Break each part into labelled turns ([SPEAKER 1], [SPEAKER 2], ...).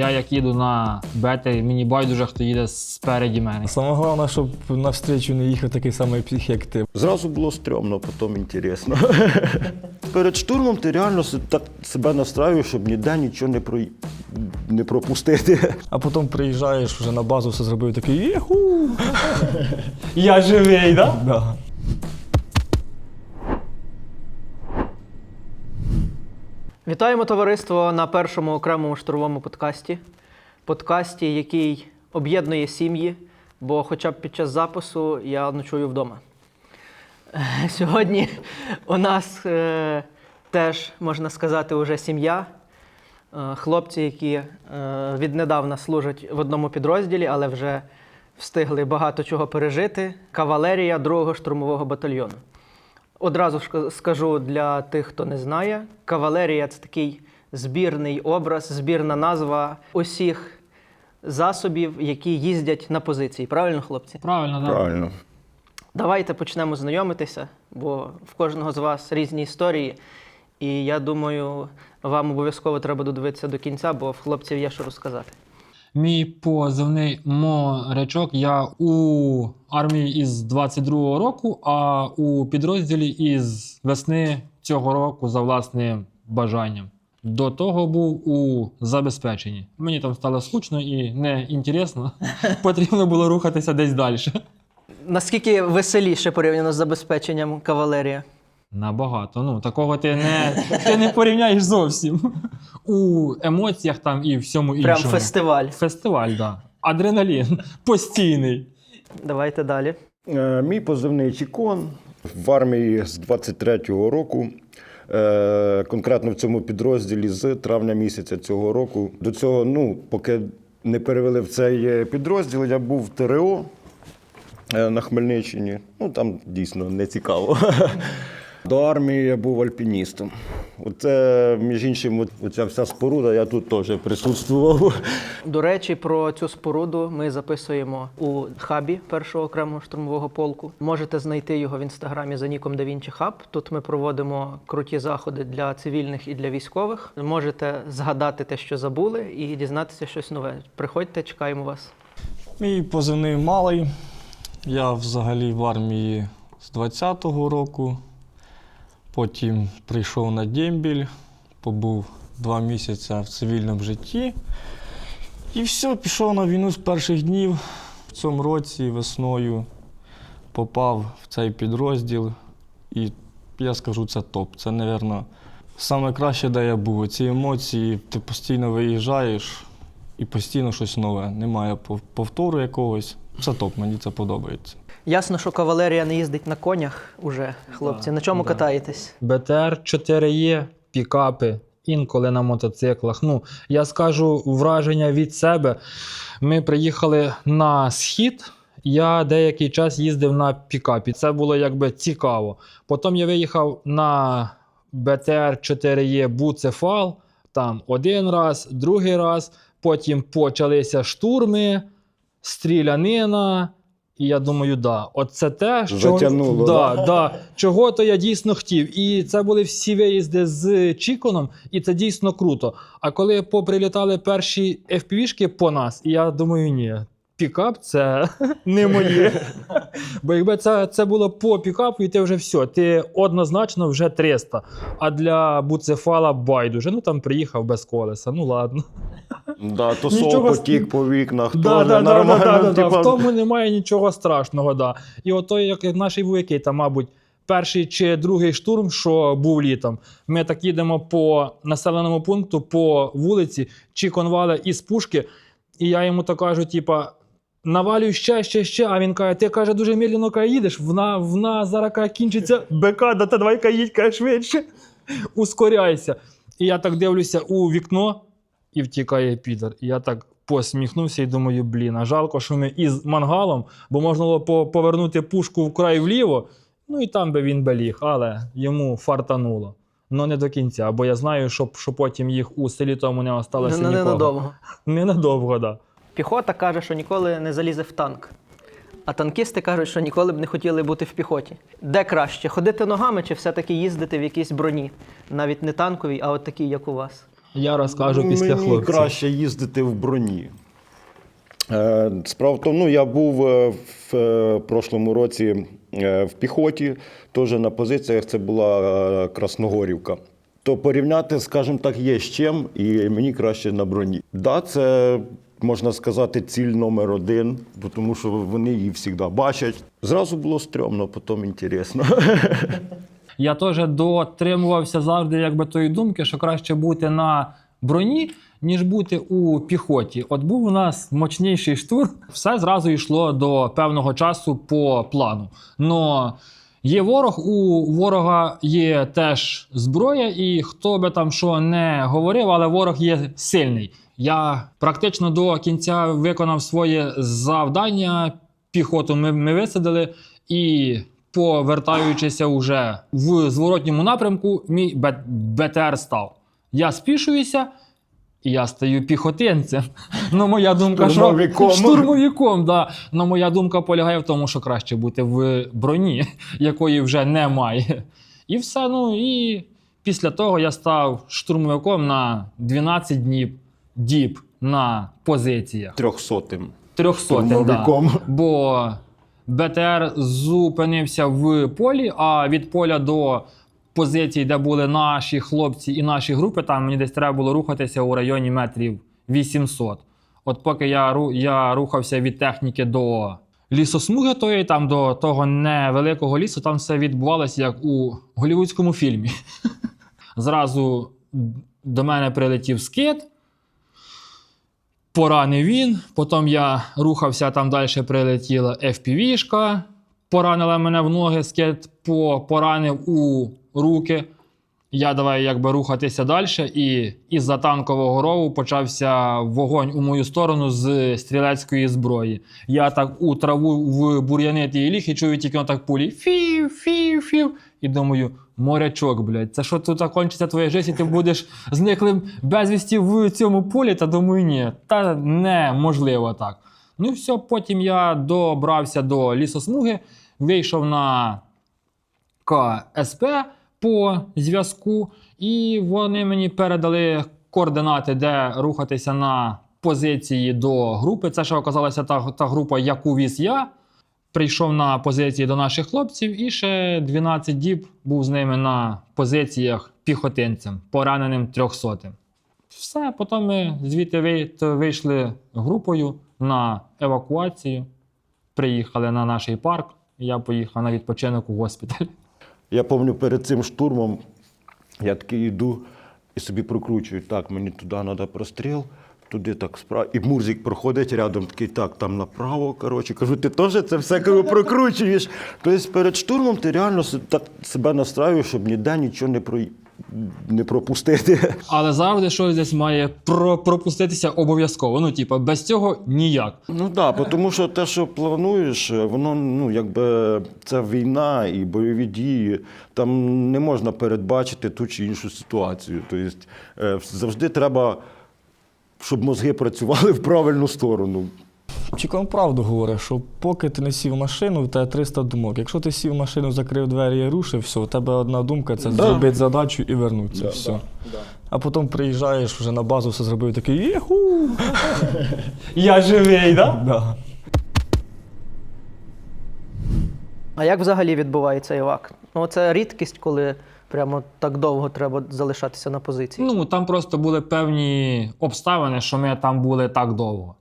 [SPEAKER 1] я як їду на бети, мені байдуже, хто їде спереді мене.
[SPEAKER 2] Саме головне, щоб навстрічу не їхав такий самий псих, як ти.
[SPEAKER 3] Зразу було стрьомно, потім інтересно. Перед штурмом ти реально так себе настраюєш, щоб ніде нічого не, про... не пропустити.
[SPEAKER 2] А потім приїжджаєш вже на базу, все зробив такий єху.
[SPEAKER 1] Я живий, да?
[SPEAKER 2] Да.
[SPEAKER 4] Вітаємо товариство на першому окремому штурмовому подкасті. Подкасті, який об'єднує сім'ї, бо хоча б під час запису я ночую вдома. Сьогодні у нас е, теж, можна сказати, уже сім'я. Е, хлопці, які е, віднедавна служать в одному підрозділі, але вже встигли багато чого пережити. Кавалерія 2-го штурмового батальйону. Одразу ж скажу для тих, хто не знає, кавалерія це такий збірний образ, збірна назва усіх засобів, які їздять на позиції. Правильно, хлопці?
[SPEAKER 1] Правильно, да.
[SPEAKER 3] Правильно.
[SPEAKER 4] Давайте почнемо знайомитися, бо в кожного з вас різні історії. І я думаю, вам обов'язково треба додивитися до кінця, бо в хлопців є що розказати.
[SPEAKER 1] Мій позивний морячок. Я у армії із 22-го року, а у підрозділі із весни цього року за власним бажанням. До того був у забезпеченні. Мені там стало скучно і не інтересно. Потрібно було рухатися десь далі.
[SPEAKER 4] Наскільки веселіше порівняно з забезпеченням кавалерія?
[SPEAKER 1] Набагато. Ну, такого ти не, ти не порівняєш зовсім. У емоціях там і всьому іншому.
[SPEAKER 4] Прям фестиваль.
[SPEAKER 1] Фестиваль, так. Да. Адреналін постійний.
[SPEAKER 4] Давайте далі.
[SPEAKER 3] Е, Мій позивний Чікон в армії з 23-го року. Е, Конкретно в цьому підрозділі з травня місяця цього року. До цього, ну, поки не перевели в цей підрозділ, я був в ТРО е, на Хмельниччині. Ну там дійсно не цікаво. До армії я був альпіністом. Оце, між іншим, оця вся споруда, я тут теж присутствував.
[SPEAKER 4] До речі, про цю споруду ми записуємо у хабі першого окремого штурмового полку. Можете знайти його в інстаграмі за ніком DaVinci Hub. Тут ми проводимо круті заходи для цивільних і для військових. Можете згадати те, що забули, і дізнатися щось нове. Приходьте, чекаємо вас.
[SPEAKER 2] Мій позивний малий. Я взагалі в армії з 20-го року. Потім прийшов на дембіль, побув два місяці в цивільному житті. І все, пішов на війну з перших днів. В цьому році весною попав в цей підрозділ. І я скажу, це топ. Це, мабуть, саме краще, де я був. Ці емоції, ти постійно виїжджаєш і постійно щось нове. Немає повтору якогось. Це топ, мені це подобається.
[SPEAKER 4] Ясно, що кавалерія не їздить на конях уже, хлопці. На чому
[SPEAKER 1] да.
[SPEAKER 4] катаєтесь?
[SPEAKER 1] БТР 4Е, пікапи, інколи на мотоциклах. Ну, я скажу враження від себе. Ми приїхали на схід. Я деякий час їздив на пікапі. Це було якби цікаво. Потім я виїхав на БТР 4Е Буцефал. Там один раз, другий раз. Потім почалися штурми, стрілянина. І я думаю, да, от це те, що
[SPEAKER 3] Затягнуло,
[SPEAKER 1] да,
[SPEAKER 3] да?
[SPEAKER 1] да, чого то я дійсно хотів. І це були всі виїзди з Чіконом, і це дійсно круто. А коли поприлітали перші FPV-шки по нас, і я думаю, ні. Пікап це не моє. Бо якби це, це було по пікапу, і ти вже все, ти однозначно вже 300. А для буцефала байдуже. Ну там приїхав без колеса. Ну ладно.
[SPEAKER 3] Да, то
[SPEAKER 1] Нічого
[SPEAKER 3] потік по вікнах,
[SPEAKER 1] Да, да, да,
[SPEAKER 3] нормально.
[SPEAKER 1] да, да, да.
[SPEAKER 3] типа,
[SPEAKER 1] В тому немає нічого страшного. Да. І ото, як як наш був який там, мабуть, перший чи другий штурм, що був літом. Ми так їдемо по населеному пункту, по вулиці, чи конвали із пушки, і я йому то кажу, типа. Навалюй ще, ще, ще. А він каже: ти каже, дуже медленно каже, їдеш, вона, вона зараз каже, кінчиться БК, да та давай каже, їдь каже, швидше. Ускоряйся. І я так дивлюся у вікно, і втікає підер. І я так посміхнувся і думаю, блін, а жалко, що ми із мангалом, бо можна було повернути пушку вкрай вліво, ну і там би він би ліг, але йому фартануло. Ну не до кінця, бо я знаю, що, що потім їх у селі тому не осталося
[SPEAKER 4] Не- не-
[SPEAKER 1] нікого.
[SPEAKER 4] Ненадовго.
[SPEAKER 1] Ненадовго, так. Да.
[SPEAKER 4] Піхота каже, що ніколи не залізе в танк. А танкісти кажуть, що ніколи б не хотіли бути в піхоті. Де краще? Ходити ногами чи все-таки їздити в якійсь броні? Навіть не танковій, а от такій, як у вас.
[SPEAKER 1] Я розкажу після
[SPEAKER 3] Мені
[SPEAKER 1] хлопців.
[SPEAKER 3] краще їздити в броні. Е, Справа в тому, ну, я був е, в е, прошлому році в піхоті, теж на позиціях це була Красногорівка. То порівняти, скажімо так, є з чим, і мені краще на броні. Да, це можна сказати ціль номер один, тому що вони її завжди бачать. Зразу було стрьомно, потім інтересно.
[SPEAKER 1] Я теж дотримувався завжди якби тої думки, що краще бути на броні, ніж бути у піхоті. От був у нас мощніший штурм, все зразу йшло до певного часу по плану. Но є ворог, у ворога є теж зброя, і хто би там що не говорив, але ворог є сильний. Я практично до кінця виконав своє завдання. Піхоту ми, ми висадили, і повертаючися уже в зворотньому напрямку, мій БТР став. Я спішуюся, і я стаю піхотинцем. Ну, моя думка,
[SPEAKER 3] Штурмовиком.
[SPEAKER 1] що штурмовиком, да. Ну, моя думка полягає в тому, що краще бути в броні, якої вже немає. І все. Ну і після того я став штурмовиком на 12 днів діб на позиціях.
[SPEAKER 3] Трьохсотим.
[SPEAKER 1] Трьохсотим, да. Бо БТР зупинився в полі, а від поля до позицій, де були наші хлопці і наші групи, там мені десь треба було рухатися у районі метрів 800. От поки я, ру- я рухався від техніки до лісосмуги тої, там до того невеликого лісу, там все відбувалося як у голівудському фільмі. Зразу до мене прилетів скид, поранив він. Потім я рухався, там далі прилетіла FPV-шка, поранила мене в ноги, по, поранив у руки. Я давай якби рухатися далі, і із-за танкового рову почався вогонь у мою сторону з стрілецької зброї. Я так у траву в бур'яни тієї ліг і чую тільки отак пулі фів, фів, фів. І думаю, морячок, блядь, це що тут кончиться твоя життя, і ти будеш зниклим безвісті в цьому полі? Та думаю, ні, та неможливо так. Ну і все, потім я добрався до лісосмуги, вийшов на КСП по зв'язку, і вони мені передали координати, де рухатися на позиції до групи. Це ще оказалася та, та група, яку віз я. Прийшов на позиції до наших хлопців, і ще 12 діб був з ними на позиціях піхотинцем, пораненим трьохсотим. Все, потім ми звідти вийшли групою на евакуацію, приїхали на наш парк. Я поїхав на відпочинок у госпіталь.
[SPEAKER 3] Я пам'ятаю, перед цим штурмом я такий йду і собі прокручую. Так, мені туди треба простріл, туди так справа. І Мурзик проходить рядом, такий, так, там направо. Коротше, кажу, ти теж це все кажу, прокручуєш. Тобто перед штурмом ти реально так себе настраюєш, щоб ніде нічого не, про... не пропустити.
[SPEAKER 1] Але завжди щось десь має про- пропуститися обов'язково. Ну, типу, без цього ніяк.
[SPEAKER 3] Ну так, да, тому що те, що плануєш, воно ну якби це війна і бойові дії. Там не можна передбачити ту чи іншу ситуацію. Тобто е, завжди треба, щоб мозги працювали в правильну сторону.
[SPEAKER 2] Чікон правду говорить, що поки ти не сів в машину, в тебе 300 думок. Якщо ти сів в машину, закрив двері і рушив, все, у тебе одна думка це
[SPEAKER 3] Да.
[SPEAKER 2] зробити задачу і вернутися.
[SPEAKER 3] Да,
[SPEAKER 2] все.
[SPEAKER 3] да,
[SPEAKER 2] А потім приїжджаєш вже на базу, все зробив такий єху. Я живий, да? Да.
[SPEAKER 4] А як взагалі відбувається івак? Ну, це рідкість, коли прямо так довго треба залишатися на позиції.
[SPEAKER 1] Ну, там просто були певні обставини, що ми там були так довго.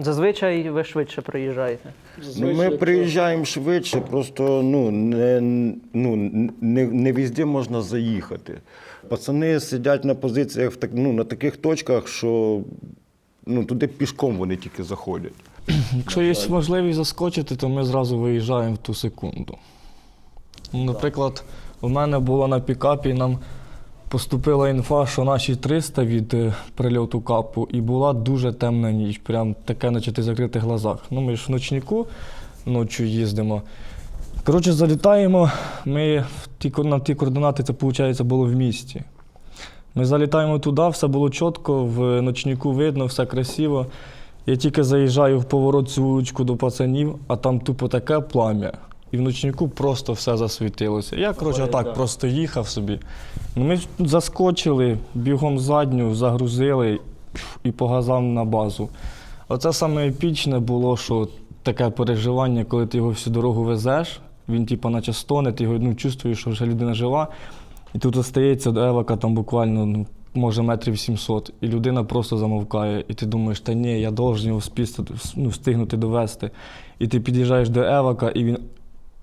[SPEAKER 4] Зазвичай ви швидше приїжджаєте.
[SPEAKER 3] Ну, ми приїжджаємо швидше, просто ну, не, ну, не, не везде можна заїхати. Пацани сидять на позиціях в так, ну, на таких точках, що ну, туди пішком вони тільки заходять.
[SPEAKER 2] Якщо є можливість заскочити, то ми зразу виїжджаємо в ту секунду. Ну, Наприклад, у мене було на пікапі, нам поступила інфа, що наші 300 від е, прильоту капу, і була дуже темна ніч. Прям таке, наче ти закритих глазах. Ну, ми ж в ночнику ночі їздимо. Коротше, залітаємо. Ми в ті, на ті координати, це виходить, було в місті. Ми залітаємо туди, все було чітко, в ночнику видно, все красиво. Я тільки заїжджаю в поворот цю вуличку до пацанів, а там тупо таке плам'я. І в ночнику просто все засвітилося. Я, коротше, так просто їхав собі. Ну, Ми заскочили, бігом задню, загрузили і погазав на базу. Оце саме епічне було, що таке переживання, коли ти його всю дорогу везеш, він типу наче стоне, ти його ну, чувствуєш, що вже людина жива. І тут остається до Евака там буквально, ну, може, метрів 700, і людина просто замовкає. І ти думаєш, та ні, я должен його спісти, ну, встигнути довести. І ти під'їжджаєш до Евака, і він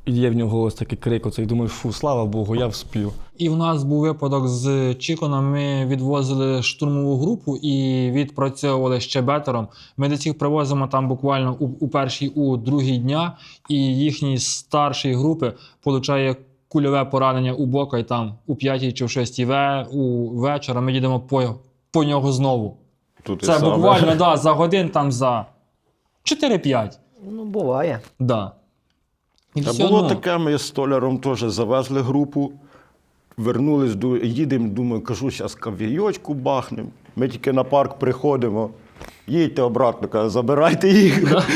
[SPEAKER 2] і є в нього голос такий крик, оцей, і думаєш, фу, слава Богу, я вспів.
[SPEAKER 1] І в нас був випадок з Чіконом. Ми відвозили штурмову групу і відпрацьовували ще бетером. Ми до цих привозимо там буквально у, у першій, у другій дня, і їхній старший групи получає кульове поранення у бока, і там у п'ятій чи в шостій ве, у вечора ми їдемо по, по нього знову.
[SPEAKER 3] Тут
[SPEAKER 1] Це буквально да, за годин там за 4-5.
[SPEAKER 4] Ну, буває.
[SPEAKER 1] Да. І
[SPEAKER 3] Та
[SPEAKER 1] все,
[SPEAKER 3] було
[SPEAKER 1] ну,
[SPEAKER 3] таке, ми з столяром теж завезли групу, вернулись, їдемо, думаю, кажу, зараз кавійочку бахнемо. Ми тільки на парк приходимо, їдьте обратно, каже, забирайте їх.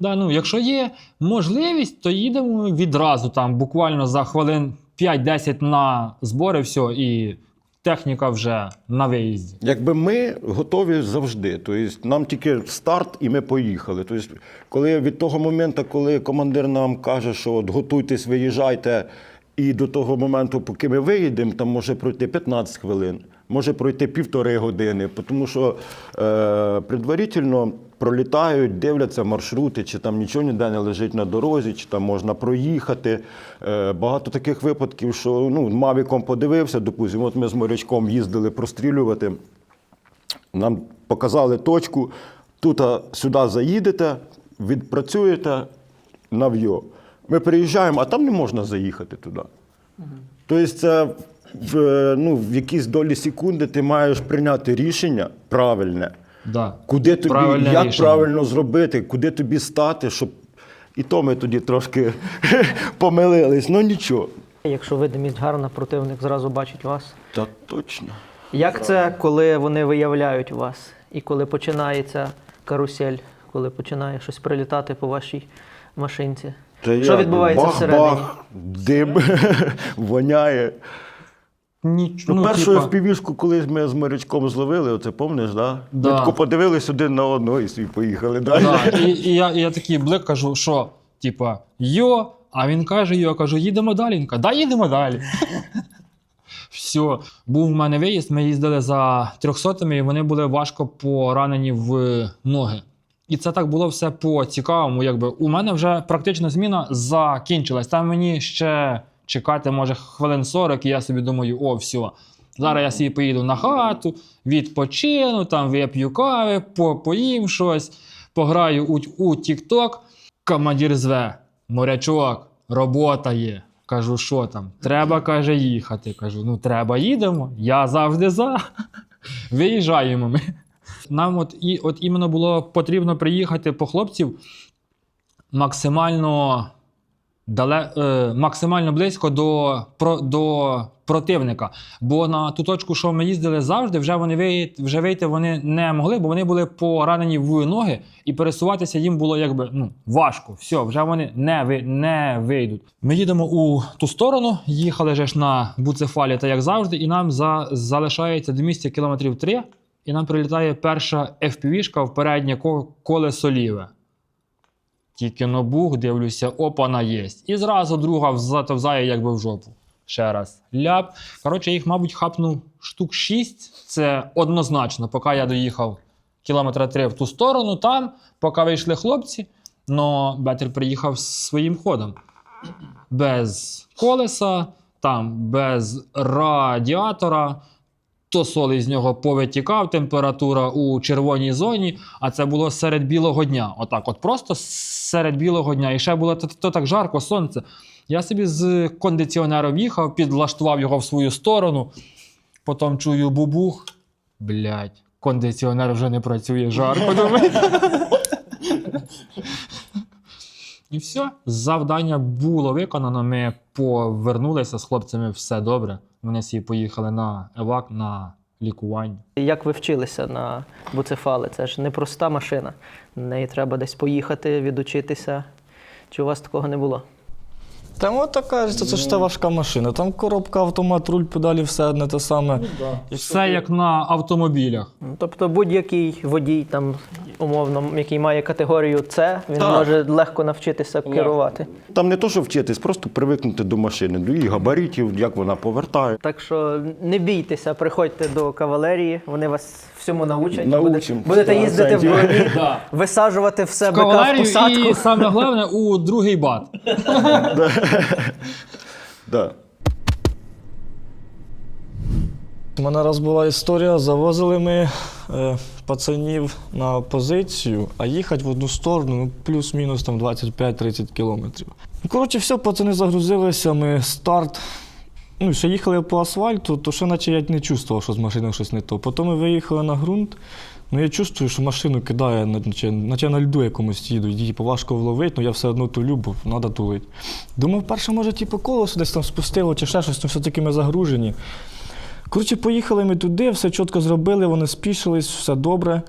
[SPEAKER 1] Да, ну, якщо є можливість, то їдемо відразу там, буквально за хвилин 5-10 на збори, все, і техніка вже на виїзді.
[SPEAKER 3] Якби ми готові завжди. Тобто нам тільки старт і ми поїхали. Тобто, коли від того моменту, коли командир нам каже, що от готуйтесь, виїжджайте, і до того моменту, поки ми виїдемо, там може пройти 15 хвилин, може пройти півтори години, тому що е, предварительно пролітають, дивляться маршрути, чи там нічого ніде не лежить на дорозі, чи там можна проїхати. Е, багато таких випадків, що ну, Мавіком подивився, допустимо, от ми з морячком їздили прострілювати. Нам показали точку, тут сюди заїдете, відпрацюєте нав'йо. Ми приїжджаємо, а там не можна заїхати туди. Тобто, це в, е, ну, в якійсь долі секунди ти маєш прийняти рішення правильне,
[SPEAKER 1] Да.
[SPEAKER 3] куди тобі,
[SPEAKER 1] Правильне
[SPEAKER 3] як
[SPEAKER 1] рішення.
[SPEAKER 3] правильно зробити, куди тобі стати, щоб. І то ми тоді трошки помилились, ну нічого.
[SPEAKER 4] Якщо видимість гарна, противник зразу бачить вас.
[SPEAKER 3] Та точно.
[SPEAKER 4] Як це, коли вони виявляють вас? І коли починається карусель, коли починає щось прилітати по вашій машинці?
[SPEAKER 3] Та
[SPEAKER 4] Що
[SPEAKER 3] як?
[SPEAKER 4] відбувається
[SPEAKER 3] бах,
[SPEAKER 4] всередині?
[SPEAKER 3] Бах, дим, воняє.
[SPEAKER 1] Ніч,
[SPEAKER 3] Ну,
[SPEAKER 1] ну,
[SPEAKER 3] першу
[SPEAKER 1] типа,
[SPEAKER 3] FPV-шку колись ми з морячком зловили, оце помниш, да?
[SPEAKER 1] Да.
[SPEAKER 3] Ми подивились один на одного і собі поїхали далі.
[SPEAKER 1] да, і, і, я, і я такий блик кажу, що, типа, йо, а він каже, йо, я кажу, їдемо далі. Він каже, да, їдемо далі. Все, був в мене виїзд, ми їздили за трьохсотими, і вони були важко поранені в ноги. І це так було все по цікавому. Якби у мене вже практично зміна закінчилась. Там мені ще чекати, може, хвилин 40, і я собі думаю, о, все. Зараз я собі поїду на хату, відпочину, там вип'ю кави, по, поїм щось, пограю у, у TikTok. Командир зве, морячок, робота є. Кажу, що там? Треба, каже, їхати. Кажу, ну треба їдемо. Я завжди за. Виїжджаємо ми. Нам от, і, от іменно було потрібно приїхати по хлопців максимально, дале, е, максимально близько до, про, до противника. Бо на ту точку, що ми їздили завжди, вже вони вийти, вже вийти вони не могли, бо вони були поранені в ноги, і пересуватися їм було якби ну, важко. Все, вже вони не, ви, не вийдуть. Ми їдемо у ту сторону, їхали же ж на буцефалі, та як завжди, і нам за, залишається до місця кілометрів 3, і нам прилітає перша FPV-шка в переднє колесо ліве. Тільки нобух, дивлюся, опана єсть. І зразу друга взатовзає, якби в жопу. Ще раз. Ляп. Коротше, їх, мабуть, хапнув штук 6. Це однозначно, поки я доїхав кілометра 3 в ту сторону, там, поки вийшли хлопці, но Бетер приїхав своїм ходом. Без колеса, там, без радіатора. То солі з нього повитікав, температура у червоній зоні, а це було серед білого дня. Отак, от просто серед білого дня. І ще було то, то так жарко, сонце. Я собі з кондиціонером їхав, підлаштував його в свою сторону. Потім чую бубух. Блять, кондиціонер вже не працює, жарко. І все. Завдання було виконано. Ми повернулися з хлопцями, все добре. Вони всі поїхали на евак на лікування.
[SPEAKER 4] Як ви вчилися на буцефали? Це ж непроста машина. На неї треба десь поїхати, відучитися. Чи у вас такого не було?
[SPEAKER 2] Там от така ж, це ж та важка машина. Там коробка, автомат, руль, педалі, все одне те саме.
[SPEAKER 1] Все як на автомобілях.
[SPEAKER 4] Ну, Тобто будь-який водій, там, умовно, який має категорію С, він
[SPEAKER 3] Так.
[SPEAKER 4] може легко навчитися керувати.
[SPEAKER 3] Там не то, що вчитись, просто привикнути до машини, до її габаритів, як вона повертає.
[SPEAKER 4] Так що не бійтеся, приходьте до кавалерії, вони вас всьому научать.
[SPEAKER 3] Научим.
[SPEAKER 4] Будете, їздити в броні,
[SPEAKER 1] Да.
[SPEAKER 4] висаджувати все
[SPEAKER 1] В
[SPEAKER 4] бика в посадку.
[SPEAKER 1] і саме головне у другий бат.
[SPEAKER 3] Да.
[SPEAKER 2] У мене раз була історія, завозили ми е, пацанів на позицію, а їхати в одну сторону ну, плюс-мінус там 25-30 кілометрів. Ну, Коротше, все, пацани загрузилися, ми старт. Ну, ще їхали по асфальту, то ще наче я не чувствував, що з машиною щось не то. Потім ми виїхали на ґрунт. Ну, я чувствую, що машину кидає, наче, наче на льду якомусь їду. Її важко вловити, але я все одно тулю, бо треба тулити. Думав, перше, може, типу, колесо десь там спустило чи ще щось, ну все-таки ми загружені. Коротше, поїхали ми туди, все чітко зробили, вони спішились, все добре.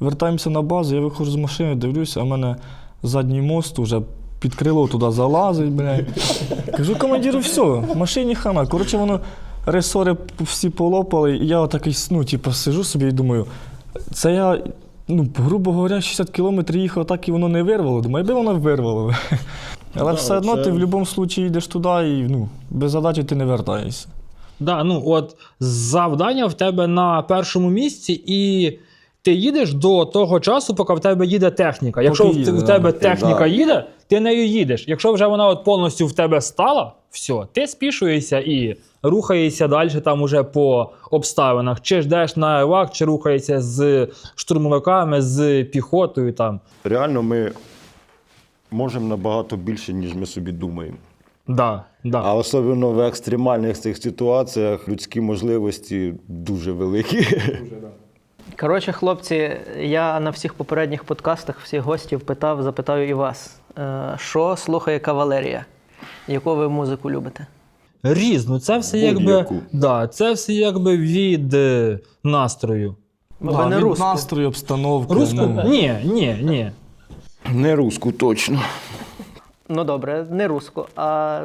[SPEAKER 2] Вертаємося на базу, я виходжу з машини, дивлюся, а в мене задній мост уже під крило туди залазить, блядь. Кажу, командиру, все, в машині хана. Коротше, воно ресори всі полопали, і я отакий, ну, типу, сижу собі і думаю, це я, ну, грубо говоря, 60 кілометрів їхав, так і воно не вирвало. Думаю, де воно вирвало. Але все одно ти в будь-якому випадку йдеш туди і ну, без задачі ти не вертаєшся.
[SPEAKER 1] Да, ну от завдання в тебе на першому місці, і ти їдеш до того часу, поки в тебе їде техніка. Якщо
[SPEAKER 2] Поки
[SPEAKER 1] в,
[SPEAKER 2] їде,
[SPEAKER 1] в
[SPEAKER 2] да.
[SPEAKER 1] тебе
[SPEAKER 3] Ти-
[SPEAKER 1] техніка
[SPEAKER 3] да.
[SPEAKER 1] їде, ти нею їдеш. Якщо вже вона от повністю в тебе стала, все, ти спішуєшся і рухаєшся далі там уже по обставинах. Чи ждеш на евак, чи рухаєшся з штурмовиками, з піхотою там.
[SPEAKER 3] Реально ми можемо набагато більше, ніж ми собі думаємо.
[SPEAKER 1] Да, да.
[SPEAKER 3] А особливо в екстремальних цих ситуаціях людські можливості дуже великі.
[SPEAKER 4] Коротше, хлопці, я на всіх попередніх подкастах всіх гостів питав, запитаю і вас. Е, Що слухає кавалерія? Яку ви музику любите?
[SPEAKER 1] Різно, це все якби, да, це все якби від е, настрою.
[SPEAKER 4] Бо
[SPEAKER 2] Да,
[SPEAKER 4] не
[SPEAKER 2] від
[SPEAKER 4] русську.
[SPEAKER 2] настрою, обстановки.
[SPEAKER 1] Руску?
[SPEAKER 2] ну.
[SPEAKER 1] Ні, ні, ні.
[SPEAKER 3] Не руску точно.
[SPEAKER 4] Ну добре, не русську, а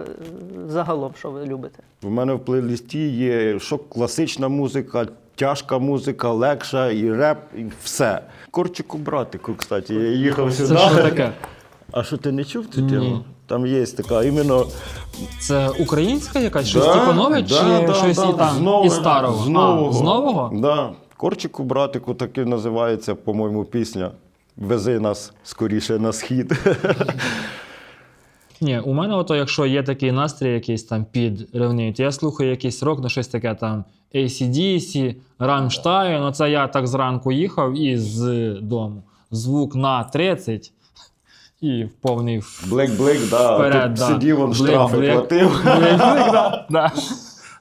[SPEAKER 4] загалом, що ви любите?
[SPEAKER 3] В мене в плейлисті є що класична музика, тяжка музика, легша, і реп, і все. Корчику братику, кстати, я їхав сюди.
[SPEAKER 1] Це що таке?
[SPEAKER 3] А що ти не чув цю
[SPEAKER 1] Ні.
[SPEAKER 3] тему? Там є така іменно
[SPEAKER 1] Це українська якась щось
[SPEAKER 3] Да,
[SPEAKER 1] типу нове,
[SPEAKER 3] да,
[SPEAKER 1] чи
[SPEAKER 3] да,
[SPEAKER 1] щось
[SPEAKER 3] да,
[SPEAKER 1] і там
[SPEAKER 3] з нового,
[SPEAKER 1] із старого?
[SPEAKER 3] З нового.
[SPEAKER 1] А, з нового?
[SPEAKER 3] Да. Корчику братику таки називається, по-моєму, пісня. Вези нас скоріше на схід.
[SPEAKER 1] Ні, у мене, ото, якщо є такий настрій, якийсь там підривний, то я слухаю якийсь рок, на щось таке там ACDC, Rammstein. Ну це я так зранку їхав із дому. Звук на 30 і в повний
[SPEAKER 3] Блик-блик, да.
[SPEAKER 1] вперед. Да.
[SPEAKER 3] сидів, он штрафи
[SPEAKER 1] блик.
[SPEAKER 3] платив.
[SPEAKER 1] Блик-блик, да, да.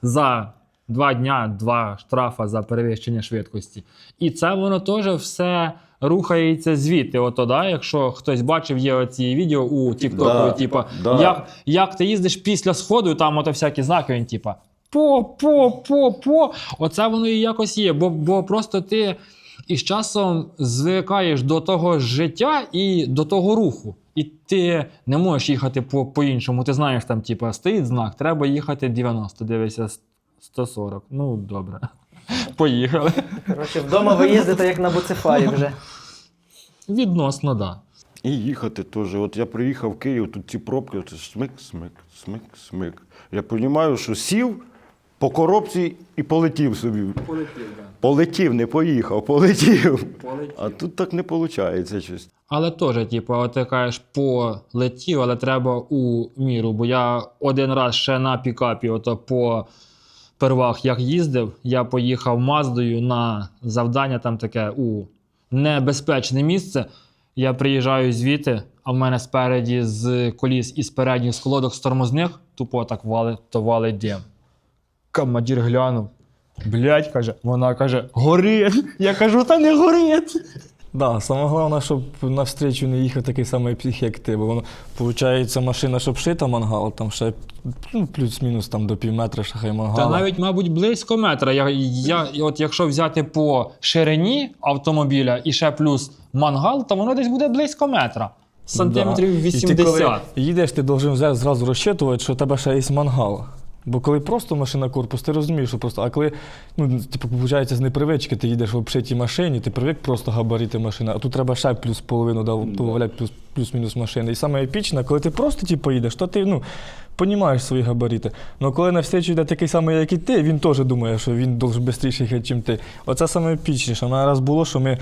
[SPEAKER 1] За два дня два штрафа за перевищення швидкості. І це воно теж все рухається звідти. Ото, да? Якщо хтось бачив, є оці відео у Тіктоку,
[SPEAKER 3] Да,
[SPEAKER 1] типа,
[SPEAKER 3] да.
[SPEAKER 1] як, як ти їздиш після сходу, і там ото всякі знаки, він, типа. По, по, по, по. Оце воно і якось є. Бо, бо просто ти із часом звикаєш до того життя і до того руху. І ти не можеш їхати по, по-іншому. Ти знаєш, там, типа, стоїть знак, треба їхати 90, дивися, 140. Ну, добре. Поїхали.
[SPEAKER 4] Коротше, вдома ви їздите як на буцефалі вже.
[SPEAKER 1] Відносно, да.
[SPEAKER 3] І їхати теж. От я приїхав в Київ, тут ці пробки, це смик, смик, смик, смик. Я розумію, що сів по коробці і полетів собі.
[SPEAKER 1] Полетів, да.
[SPEAKER 3] Полетів, не поїхав, полетів. А тут так не виходить щось.
[SPEAKER 1] Але теж, типу, от ти кажеш, полетів, але треба у міру. Бо я один раз ще на пікапі, ото по первах, як їздив, я поїхав Маздою на завдання там таке у небезпечне місце. Я приїжджаю звідти, а в мене спереді з коліс і з передніх сколодок з тормозних тупо так валить, то валить дим. Командир глянув. Блять, каже, вона каже, горить. Я кажу, та не горить.
[SPEAKER 2] Да, саме головне, щоб навстрічу не їхав такий самий псих, як ти. Бо воно, виходить, машина, щоб шита мангал, там ще ну, плюс-мінус там до пів метра ще мангал.
[SPEAKER 1] Та навіть, мабуть, близько метра. Я, я, от якщо взяти по ширині автомобіля і ще плюс мангал, то воно десь буде близько метра. сантиметрів
[SPEAKER 2] Да. І ти коли їдеш, ти взяти зразу розчитувати, що у тебе ще є мангал. Бо коли просто машина корпус, ти розумієш, що просто. А коли, ну, типу, виходить, з непривички, ти їдеш в обшитій машині, ти привик просто габарити машини, а тут треба ще плюс половину додавати плюс, плюс-мінус машини. І саме епічне, коли ти просто типу, їдеш, то ти ну, понімаєш свої габарити. Ну коли на встречу йде такий самий, як і ти, він теж думає, що він швидше їхати, ніж ти. Оце саме епічніше. У мене раз було, що ми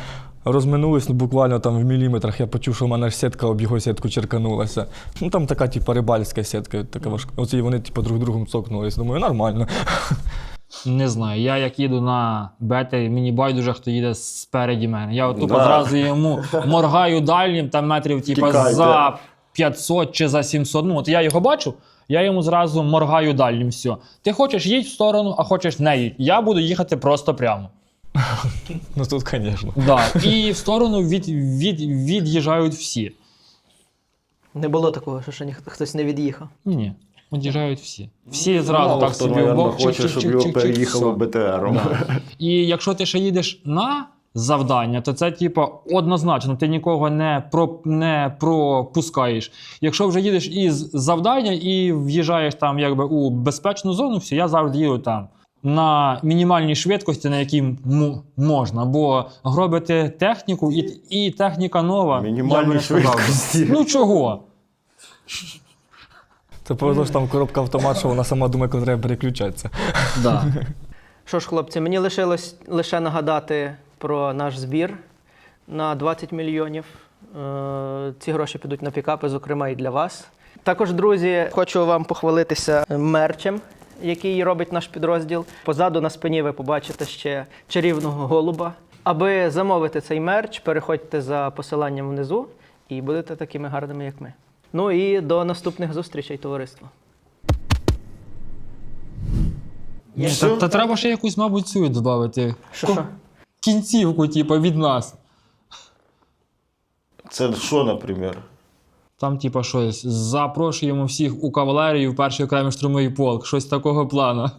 [SPEAKER 2] розминулись ну, буквально там в міліметрах. Я почув, що в мене ж сітка об його сітку черканулася. Ну там така, типу, рибальська сітка, така важка. Оці вони, типу, друг другом цокнулись. Думаю, нормально.
[SPEAKER 1] Не знаю, я як їду на бети, мені байдуже, хто їде спереді мене. Я от тупо
[SPEAKER 3] Да.
[SPEAKER 1] зразу йому моргаю дальнім, там метрів типу,
[SPEAKER 3] Тікайте.
[SPEAKER 1] за 500 чи за 700. Ну, от я його бачу, я йому зразу моргаю дальнім. Все. Ти хочеш їдь в сторону, а хочеш не їдь. Я буду їхати просто прямо.
[SPEAKER 2] Ну тут, звісно.
[SPEAKER 1] Да. І в сторону від, від, від'їжджають всі.
[SPEAKER 4] Не було такого, що ще ніхто хтось не від'їхав.
[SPEAKER 1] Ні, від'їжджають всі. Всі зразу
[SPEAKER 3] Мало
[SPEAKER 1] так
[SPEAKER 3] хто,
[SPEAKER 1] собі в бок.
[SPEAKER 3] хоче, щоб його переїхало БТРом.
[SPEAKER 1] Да. І якщо ти ще їдеш на завдання, то це типу однозначно, ти нікого не, про, не пропускаєш. Якщо вже їдеш із завдання і в'їжджаєш там якби у безпечну зону, все, я завжди їду там. На мінімальній швидкості, на якій м- можна, бо гробити техніку, і, і техніка нова. я би
[SPEAKER 3] Мінімальні швидкості.
[SPEAKER 1] Ну чого?
[SPEAKER 2] Це повезло, що там коробка автомат, що вона сама думає, коли треба переключатися.
[SPEAKER 1] Да.
[SPEAKER 4] Що ж, хлопці, мені лишилось лише нагадати про наш збір на 20 мільйонів. Е, Ці гроші підуть на пікапи, зокрема і для вас. Також, друзі, хочу вам похвалитися мерчем, який робить наш підрозділ. Позаду на спині ви побачите ще чарівного голуба. Аби замовити цей мерч, переходьте за посиланням внизу і будете такими гарними, як ми. Ну і до наступних зустрічей, товариство.
[SPEAKER 1] Ні, та, та треба ще якусь, мабуть, цю додати.
[SPEAKER 4] Що, що?
[SPEAKER 1] Кінцівку, типу, від нас.
[SPEAKER 3] Це що, наприклад?
[SPEAKER 1] Там, типа, щось запрошуємо всіх у кавалерію в перший окремий штурмовий полк, щось такого плану.